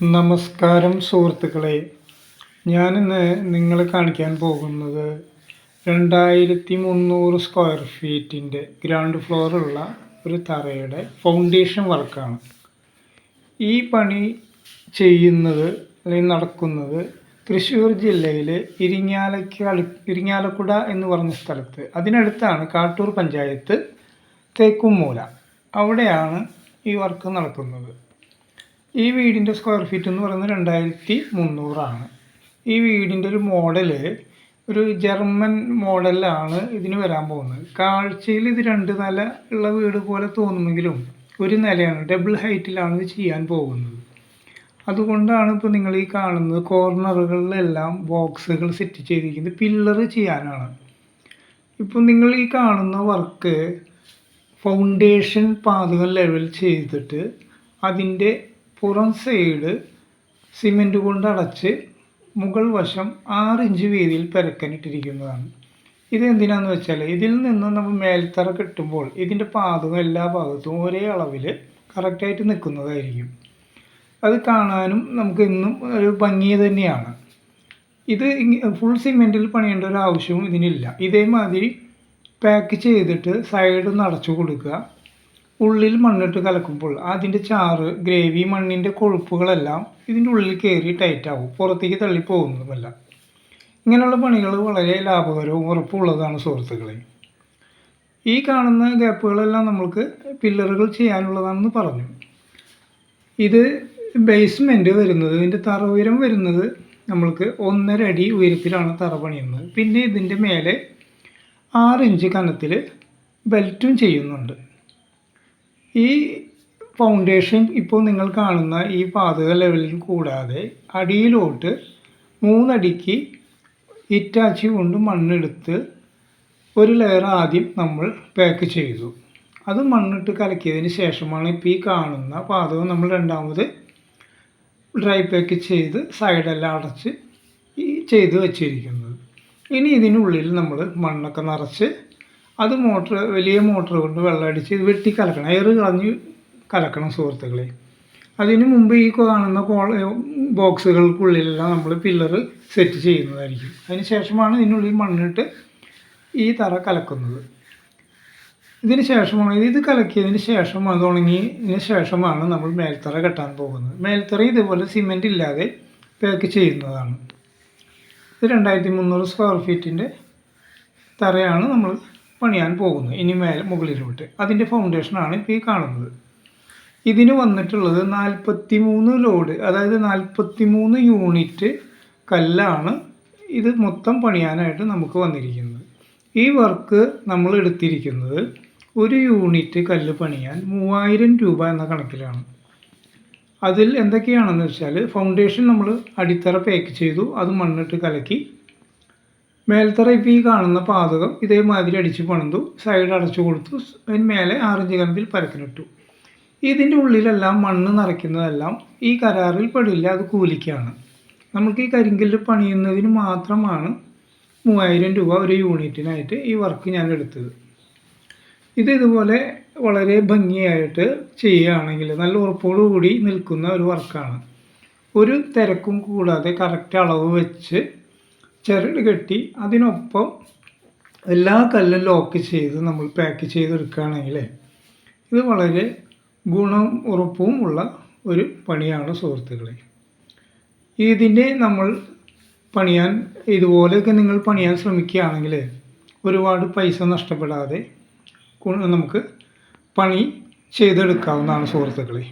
നമസ്കാരം സുഹൃത്തുക്കളെ. ഞാനിന്ന് നിങ്ങളെ കാണിക്കാൻ പോകുന്നത് രണ്ടായിരത്തി മുന്നൂറ് സ്ക്വയർ ഫീറ്റിന്റെ ഗ്രൗണ്ട് ഫ്ലോറുള്ള ഒരു തറയുടെ ഫൗണ്ടേഷൻ വർക്കാണ്. ഈ പണി ചെയ്യുന്നത് അല്ലെങ്കിൽ നടക്കുന്നത് തൃശ്ശൂർ ജില്ലയിലെ ഇരിങ്ങാലയ്ക്ക് ഇരിങ്ങാലക്കുട എന്ന് പറഞ്ഞ സ്ഥലത്ത്. അതിനടുത്താണ് കാട്ടൂർ പഞ്ചായത്ത് തേക്കുംമൂല. അവിടെയാണ് ഈ വർക്ക് നടക്കുന്നത്. ഈ വീടിന്റെ സ്ക്വയർ ഫീറ്റ് എന്ന് പറയുന്നത് രണ്ടായിരത്തി മുന്നൂറാണ്. ഈ വീടിന്റെ ഒരു മോഡൽ ഒരു ജർമ്മൻ മോഡലാണ് ഇതിന് വരാൻ പോകുന്നത്. കാഴ്ചയിൽ ഇത് രണ്ട് നില ഉള്ള വീട് പോലെ തോന്നുമെങ്കിലും ഒരു നിലയാണ് ഡബിൾ ഹൈറ്റിലാണ് ഇത് ചെയ്യാൻ പോകുന്നത്. അതുകൊണ്ടാണ് ഇപ്പോൾ നിങ്ങൾ ഈ കാണുന്നത് കോർണറുകളിലെല്ലാം ബോക്സുകൾ സെറ്റ് ചെയ്തിരിക്കുന്നത് പില്ലർ ചെയ്യാനാണ്. ഇപ്പോൾ നിങ്ങൾ ഈ കാണുന്ന വർക്ക് ഫൗണ്ടേഷൻ പാതകൾ ലെവൽ ചെയ്തിട്ട് അതിന്റെ പുറം സൈഡ് സിമെന്റ് കൊണ്ട് അടച്ച് മുകൾ വശം ആറ് ഇഞ്ച് വീതിയിൽ പെരക്കനിട്ടിരിക്കുന്നതാണ്. ഇതെന്തിനാന്ന് വെച്ചാൽ ഇതിൽ നിന്ന് നമ്മൾ മേൽത്തറ കെട്ടുമ്പോൾ ഇതിന്റെ പാദവും എല്ലാ ഭാഗത്തും ഒരേ അളവിൽ കറക്റ്റായിട്ട് നിൽക്കുന്നതായിരിക്കും. അത് കാണാനും നമുക്ക് ഇന്നും ഒരു ഭംഗി തന്നെയാണ്. ഇത് ഫുൾ സിമെന്റിൽ പണിയേണ്ട ഒരു ആവശ്യവും ഇതിനില്ല. ഇതേമാതിരി പാക്ക് ചെയ്തിട്ട് സൈഡ് അടച്ചു കൊടുക്കുക. ഉള്ളിൽ മണ്ണിട്ട് കലക്കുമ്പോൾ അതിന്റെ ചാറ് ഗ്രേവി മണ്ണിന്റെ കൊഴുപ്പുകളെല്ലാം ഇതിന്റെ ഉള്ളിൽ കയറി ടൈറ്റാവും പുറത്തേക്ക് തള്ളിപ്പോകുന്നതുമല്ല ഇങ്ങനെയുള്ള പണികൾ വളരെ ലാഭകരവും ഉറപ്പുള്ളതാണ് സുഹൃത്തുക്കളെ. ഈ കാണുന്ന ഗ്യാപ്പുകളെല്ലാം നമ്മൾക്ക് പില്ലറുകൾ ചെയ്യാനുള്ളതാണെന്ന് പറഞ്ഞു. ഇത് ബേസ്മെന്റ് വരുന്നത് ഇതിന്റെ തറ ഉയരം വരുന്നത് നമ്മൾക്ക് ഒന്നര അടി ഉയരത്തിലാണ് തറ പണിയുന്നത്. പിന്നെ ഇതിന്റെ മേലെ ആറ് ഇഞ്ച് കനത്തിൽ ബെൽറ്റും ചെയ്യുന്നുണ്ട്. ഈ ഫൗണ്ടേഷൻ ഇപ്പോൾ നിങ്ങൾ കാണുന്ന ഈ പാതക ലെവലിൽ കൂടാതെ അടിയിലോട്ട് മൂന്നടിക്ക് ഇറ്റാച്ചി കൊണ്ട് മണ്ണെടുത്ത് ഒരു ലെയർ ആദ്യം നമ്മൾ പാക്ക് ചെയ്തു. അത് മണ്ണിട്ട് കലക്കിയതിന് ശേഷമാണ് ഇപ്പോൾ ഈ കാണുന്ന പാതകം നമ്മൾ രണ്ടാമത് ഡ്രൈ പാക്ക് ചെയ്ത് സൈഡെല്ലാം അടച്ച് ഈ ചെയ്ത് വച്ചിരിക്കുന്നത്. ഇനി ഇതിനുള്ളിൽ നമ്മൾ മണ്ണൊക്കെ നിറച്ച് അത് മോട്ടർ വലിയ മോട്ടർ കൊണ്ട് വെള്ളം അടിച്ച് വെട്ടി കലക്കണം. എയർ കളഞ്ഞ് കലക്കണം സുഹൃത്തുക്കളെ. അതിന് മുമ്പ് ഈ കാണുന്ന കോ ബോക്സുകൾക്കുള്ളിലെല്ലാം നമ്മൾ പില്ലർ സെറ്റ് ചെയ്യുന്നതായിരിക്കും. അതിന് ശേഷമാണ് ഇതിനുള്ളിൽ മണ്ണിട്ട് ഈ തറ കലക്കുന്നത്. ഇതിന് ശേഷമാണ് ഇത് കലക്കിയതിന് ശേഷം അത് ഉണങ്ങിയതിന് ശേഷമാണ് നമ്മൾ മേൽത്തറ കെട്ടാൻ പോകുന്നത്. മേൽത്തറ ഇതുപോലെ സിമെന്റ് ഇല്ലാതെ പേക്ക് ചെയ്യുന്നതാണ്. ഇത് രണ്ടായിരത്തി മുന്നൂറ് സ്ക്വയർ ഫീറ്റിന്റെ തറയാണ് നമ്മൾ പണിയാൻ പോകുന്നു. ഇനി മേൽ മുകളിലോട്ട്. അതിന്റെ ഫൗണ്ടേഷനാണ് ഇപ്പോൾ ഈ കാണുന്നത്. ഇതിന് വന്നിട്ടുള്ളത് നാൽപ്പത്തി മൂന്ന് ലോഡ് അതായത് നാൽപ്പത്തി മൂന്ന് യൂണിറ്റ് കല്ലാണ് ഇത് മൊത്തം പണിയാനായിട്ട് നമുക്ക് വന്നിരിക്കുന്നത്. ഈ വർക്ക് നമ്മൾ എടുത്തിരിക്കുന്നത് ഒരു യൂണിറ്റ് കല്ല് പണിയാൻ മൂവായിരം രൂപ എന്ന കണക്കിലാണ്. അതിൽ എന്തൊക്കെയാണെന്ന് വെച്ചാൽ ഫൗണ്ടേഷൻ നമ്മൾ അടിത്തറ പാക്ക് ചെയ്തു അത് മണ്ണിട്ട് കലക്കി മേൽത്തറ ഇപ്പോൾ ഈ കാണുന്ന പാതകം ഇതേമാതിരി അടിച്ച് പണിതു സൈഡ് അടച്ചു കൊടുത്തു അതിന് മേലെ ആറഞ്ച് കനത്തിൽ പരത്തിനിട്ടു ഇതിന്റെ ഉള്ളിലെല്ലാം മണ്ണ് നിറയ്ക്കുന്നതെല്ലാം ഈ കരാറിൽ പെടില്ല അത് കൂലിക്കാണ്. നമുക്ക് ഈ കരിങ്കല്ല് പണിയുന്നതിന് മാത്രമാണ് മൂവായിരം രൂപ ഒരു യൂണിറ്റിനായിട്ട് ഈ വർക്ക് ഞാൻ എടുത്തത്. ഇത് ഇതുപോലെ വളരെ ഭംഗിയായിട്ട് ചെയ്യുകയാണെങ്കിൽ നല്ല ഉറപ്പോടുകൂടി നിൽക്കുന്ന ഒരു വർക്കാണ് ഒരു തിരക്കും കൂടാതെ കറക്റ്റ് അളവ് വെച്ച് ചരട് കെട്ടി അതിനൊപ്പം എല്ലാ കല്ലും ലോക്ക് ചെയ്ത് നമ്മൾ പാക്ക് ചെയ്തെടുക്കുകയാണെങ്കിൽ ഇത് വളരെ ഗുണം ഉറപ്പും ഉള്ള ഒരു പണിയാണ് സുഹൃത്തുക്കളെ. ഇതിന്റെ നമ്മൾ പണിയാൻ ഇതുപോലെയൊക്കെ നിങ്ങൾ പണിയാൻ ശ്രമിക്കുകയാണെങ്കിൽ ഒരുപാട് പൈസ നഷ്ടപ്പെടാതെ നമുക്ക് പണി ചെയ്തെടുക്കാവുന്നതാണ് സുഹൃത്തുക്കളെ.